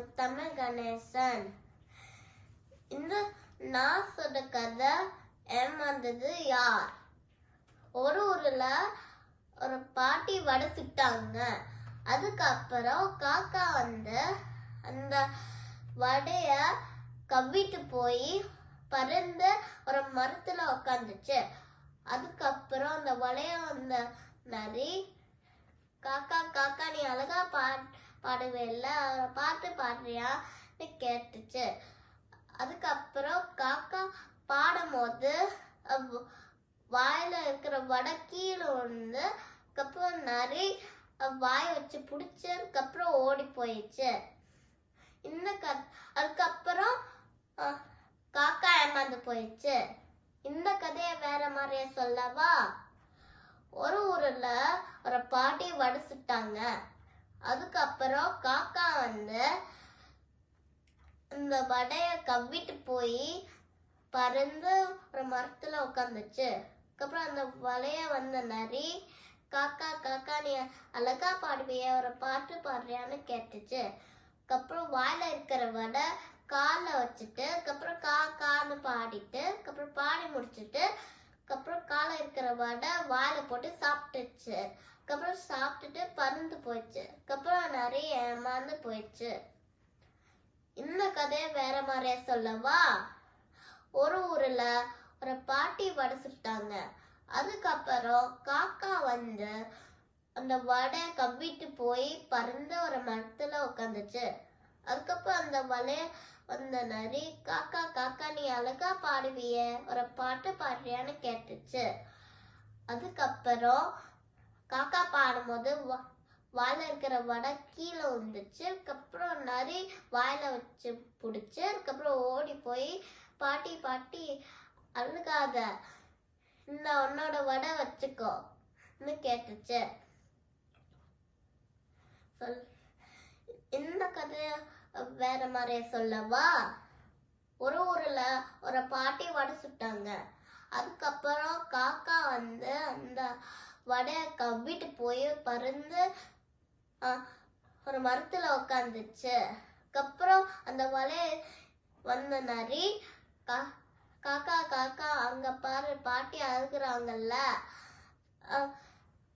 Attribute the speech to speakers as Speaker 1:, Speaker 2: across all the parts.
Speaker 1: தமிழ் கணேசன். இந்த நான் சொல்ற கதை ஏமாந்தது யார்? ஒரு ஊர்ல ஒரு பாட்டி வடை சுட்டாங்க. அதுக்கப்புறம் காக்கா வந்து அந்த வடைய கவ்விட்டு போய் பறந்து ஒரு மரத்துல உக்காந்துச்சு. அதுக்கப்புறம் அந்த வடைய வந்த நரி காக்கா காக்கா நீ அழகா பா பாடுவே அவரை பார்த்து பாடுறியான்னு கேட்டுச்சு. அதுக்கப்புறம் காக்கா பாடும்போது போது வாயில இருக்கிற வட கீழே வந்து அதுக்கப்புறம் நரி வாய் வச்சு பிடிச்சதுக்கப்புறம் ஓடி போயிடுச்சு. இந்த க அதுக்கப்புறம் அஹ், காக்கா ஏமாந்து போயிடுச்சு. இந்த கதையை வேற மாதிரியே சொல்லவா? ஒரு ஊர்ல ஒரு பாட்டி வடை சுட்டாங்க அதுக்கப்புறம் காக்கா வந்து இந்த வடைய கவ்விட்டு போய் பறந்து ஒரு மரத்துல உட்காந்துச்சு அதுக்கப்புறம் அந்த வலைய வந்த நரி காக்கா காக்கா நீ அழகா பாடுவிய ஒரு பாட்டு பாடுறியான்னு கேட்டுச்சு. அதுக்கப்புறம் வாயில இருக்கிற வடை கால்ல வச்சுட்டு அதுக்கப்புறம் கா கான்னு பாடிட்டு அதுக்கப்புறம் பாடி முடிச்சுட்டு அதுக்கப்புறம் காலை இருக்கிற வடை வாயில போட்டு சாப்பிட்டுச்சு அதுக்கப்புறம் சாப்பிட்டுட்டு பறந்து போயிடுச்சு அதுக்கப்புறம் நிறைய ஏமாந்து போயிடுச்சு. இந்த கதையை வேற மாதிரியே சொல்லவா? ஒரு ஊர்ல ஒரு பாட்டி வடை சுட்டாங்க. அதுக்கப்புறம் காக்கா வந்து அந்த வடை கவ்விட்டு போய் பறந்து ஒரு மரத்துல உட்காந்துச்சு அதுக்கப்புறம் அந்த வலைய வந்த நரி காக்கா காக்கா நீ அழகா பாடுவியே ஒரு பாட்டு பாடுறியான்னு கேட்டுச்சு. அதுக்கப்புறம் காக்கா பாடும்போது வா- வாயில இருக்கிற வடை கீழே வந்துச்சு அதுக்கப்புறம் நரி வாயில வச்சு பிடிச்சு அதுக்கப்புறம் ஓடி போய் பாட்டி பாட்டி அழுகாத. இந்த உன்னோட வடை வச்சுக்கோன்னு கேட்டுச்சு. சொல் இந்த கதையை வேற மாதிரியே சொல்லவா? ஒரு ஊர்ல ஒரு பாட்டி வடை சுட்டாங்க. அதுக்கப்புறம் காக்கா வந்து அந்த வடையை கவ்விட்டு போய் பறந்து ஒரு மரத்துல உட்காந்துச்சு அதுக்கப்புறம் அந்த வலைய வந்த நரி கா- காக்கா காக்கா அங்க பாரு பாட்டி அழுகுறாங்கல்ல.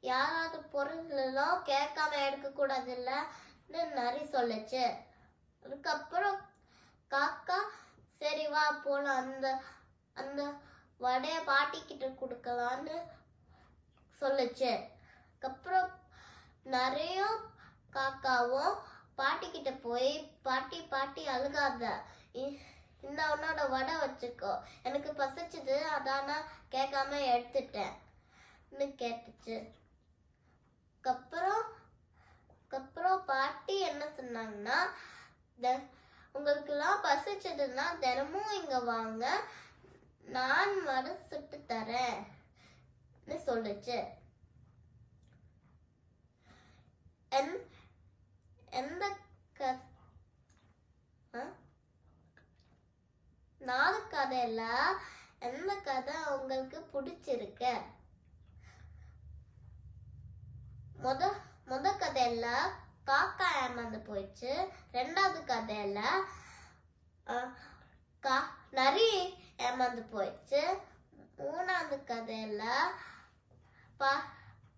Speaker 1: யாராவது பொருளெல்லாம் கேட்காம எடுக்க கூடாதுல்லன்னு நரி சொல்லுச்சு. அதுக்கப்புறம் காக்கா சரி வா போலாம். அந்த அந்த வடைய பாட்டி கிட்ட கொடுக்கலான்னு சொல்லுச்சு. அதுக்கப்புறம் நிறைய காக்காவும் பாட்டி கிட்ட போய் பாட்டி பாட்டி அழுகாத. இ- இந்த உன்னோட வடை வச்சுக்கோ. எனக்கு பசிச்சது. அதான் நான் கேட்காம எடுத்துட்டேன். கேட்டுச்சு. அதுக்கப்புறம் அதுக்கப்புறம் பாட்டி என்ன சொன்னாங்கன்னா உங்களுக்கெல்லாம் பசிச்சதுன்னா தினமும் இங்க வாங்க. நான் வர சுட்டு தரேன். சொல்லுச்சு. என்- எந்த நாலு கதையில எந்த கதை உங்களுக்கு பிடிச்சிருக்கு? முத முத கதையில காக்கா ஏமாந்து போயிடுச்சு. ரெண்டாவது கதையில நரி ஏமாந்து போயிடுச்சு. மூணாவது கதையில பா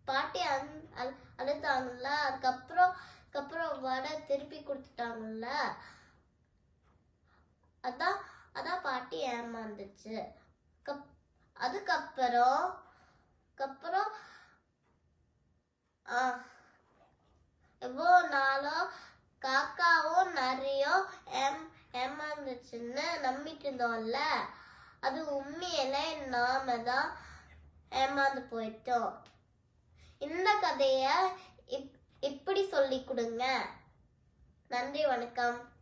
Speaker 1: பாட்டி அந் அழு- அழுதாங்கல்ல. அதுக்கப்புறம் அதுக்கப்புறம் வடை திருப்பி கொடுத்துட்டாங்கல்ல. அதான் அதான் பாட்டி ஏமாந்துச்சு. கப்- அதுக்கப்புறம் அதுக்கப்புறம் எவ்வளோ நாளோ நிறைய ஏம் ஏமாந்துச்சுன்னு நம்பிட்டு இருந்தோம்ல அது உண்மையில நாம தான் ஏமாந்து போயிட்டோம். இந்த கதைய இப்- இப்படி சொல்லி கொடுங்க. நன்றி வணக்கம்.